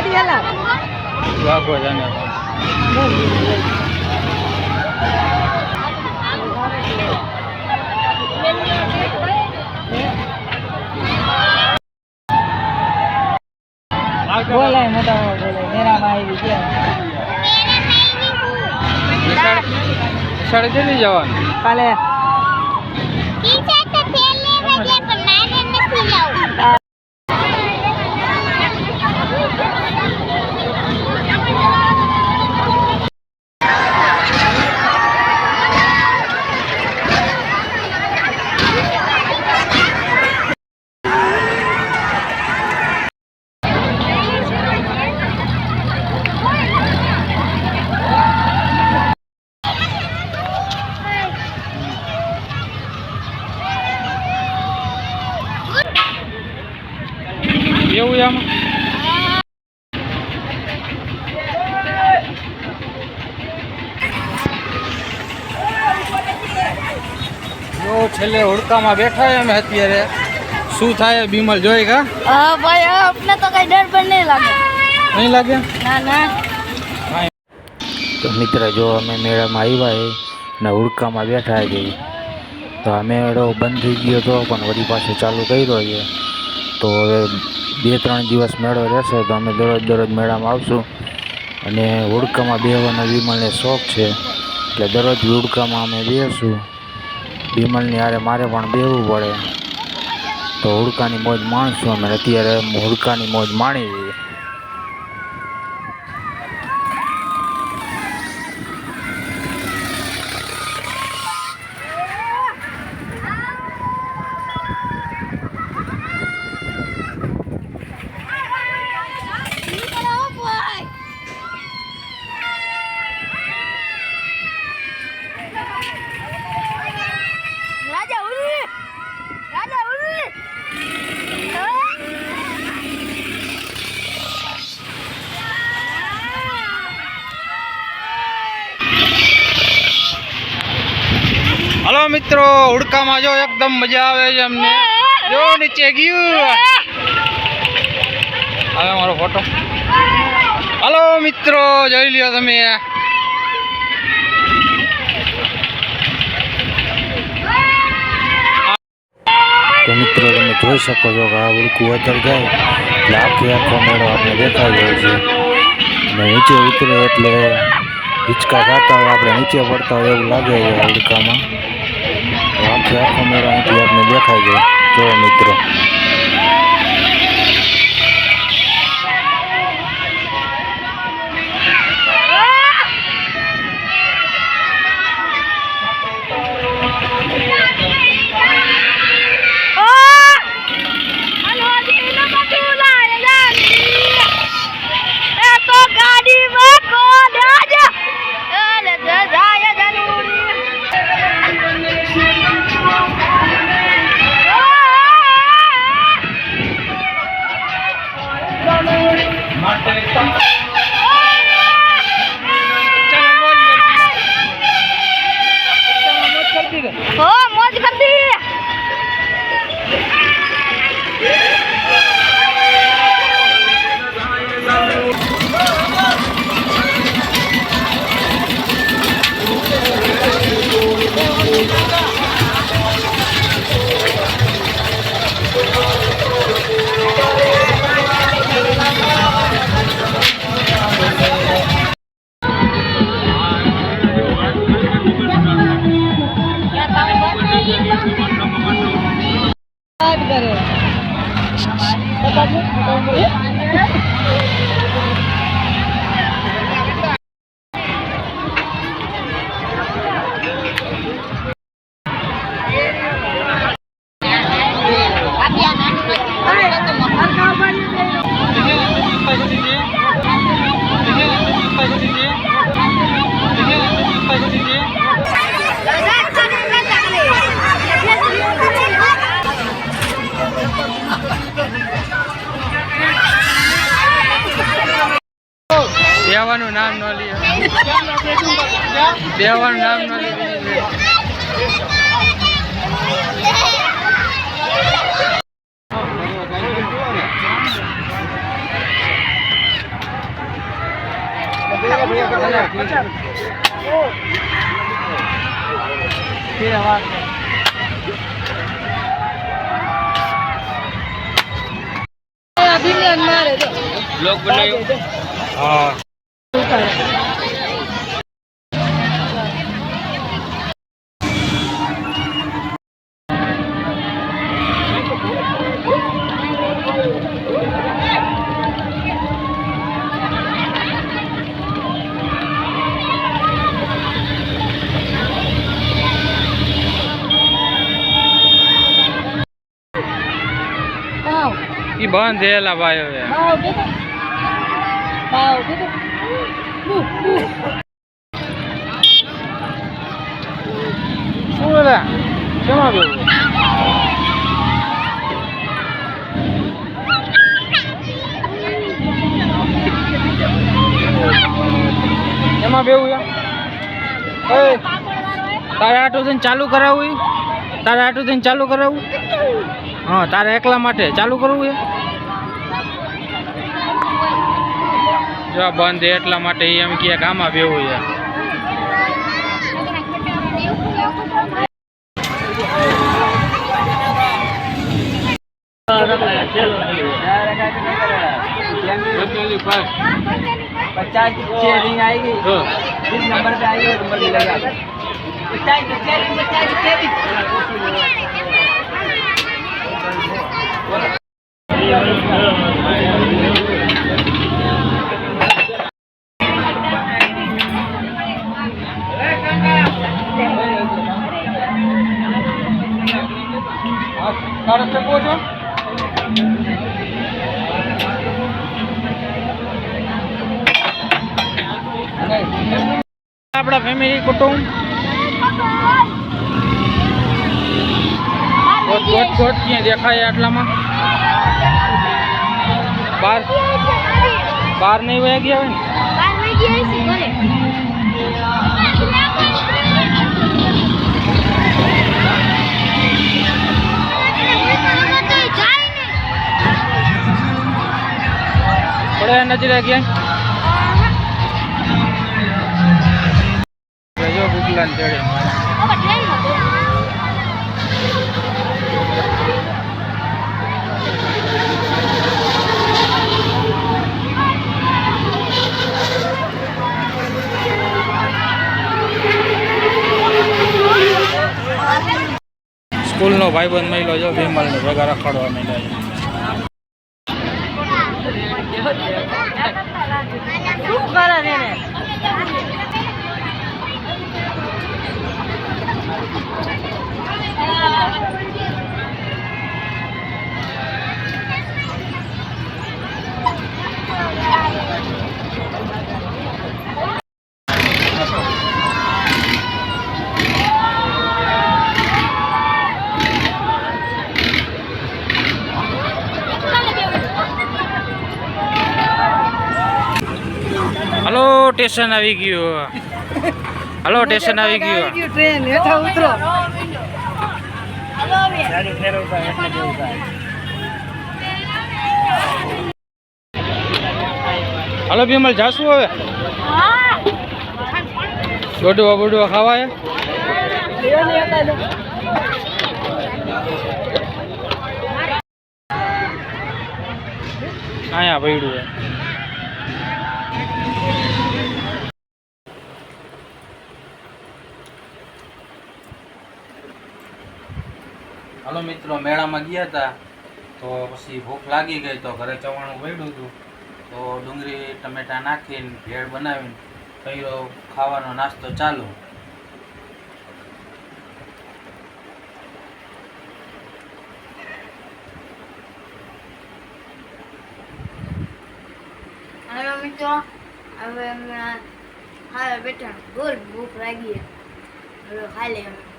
ગાડી હલા વાગો જાને બોલે મોટા બોલાય. મેરામાં આવી ગયા. સાડે જવાનું? કાલે આમાં જો છેલ્લે હુડકામાં બેઠા અમે અત્યારે. શું થાય બીમલ જોઈ કા હા ભાઈ આપને તો કઈ ડર પણ નહીં લાગે. નહીં લાગે? ના ના. તો મિત્ર જો અમે મેળામાં આવ્યા એ ને હુડકામાં બેઠા જઈએ તો આ મેળો બંધ થઈ ગયો હતો પણ વળી પાછો ચાલુ કર્યો છે. તો હવે બે ત્રણ દિવસ મેળો રહેશે તો અમે દરરોજ દરરોજ મેળામાં આવશું. અને હુડકામાં બેહવાનો વિમલને શોખ છે. એટલે દરરોજ હુડકામાં અમે બેસું વિમલની હારે મારે પણ બેહવું પડે. તો હુડકાની મોજ માણશું અમે. અત્યારે હુડકાની મોજ માણી છીએ મિત્રો હુડકામાં જો એકદમ મજા આવે છે અમને જો નીચે ગયું હવે મારો ફોટો હલો મિત્રો જોઈ લ્યો તમે તો મિત્રો તમે જોઈ શકો છો કે આ ઉડકું અંદર જાય એટલે આખે આખો મેળો આપણે દેખાઈ જાય છે અને નીચે ઉતરે એટલે હિંચકા ખાતા હોય આપણે નીચે પડતા હોય એવું લાગે છે આ ઉડકામાં આખો મેળો અહીંથી આપણે દેખાઈ જાય જો મિત્રો. હો બેવાનું નામ ન લે મારે જો લોક બનાવ્યું હા ભાવ બંધ થયેલા ભાઈ હવે કેમાં બેવું એમાં બેવું એમ? એ તારે આટલું થઈને ચાલુ કરાવવું? તારે આટલું થઈને ચાલુ કરાવવું? હા તારે એકલા માટે ચાલુ કરવું એ જો આ બંધ છે એટલા માટે ઈ એમ કે આમાં બેવું છે पचास की छह रिंग आएगी जिस नंबर पे आएगी वो नंबर मिलेगा पचास की छह रिंग पचास તારે છો? આપણા ફેમિલી કુટુંબ? ગોટ ગોટ ગોટ, ક્યાં દેખાય આટલામાં? બાર? બાર નહીં વયા ગયા હોય ને? પડે નજરે ક્યાંય? જો બુકલા ચડે. સ્કૂલનો ભાઈબંધ મહિલો જો ભીમલને ભેગા રખડવા માંડ્યા છે શું કરે છે એને હલો સ્ટેશન આવી ગયું. હલો સ્ટેશન આવી ગયું. ટ્રેન હેઠા ઉતરો. હલો ભીમલ જાશું હવે? દોડવા બોડવા ખાવાય? અહીંયા પડ્યું હાલો મિત્રો, મેળામાં ગયા હતા. તો પછી ભૂખ લાગી ગઈ તો ઘરે ચવાણું પડ્યું હતું. તો ડુંગળી, ટમેટા નાખીને ભેળ બનાવીને કર્યો. ખાવાનો નાસ્તો ચાલુ. હવે મિત્રો, હવે અમે હા બેટા ગોળ ભૂખ લાગી. હવે ખાઈ અમે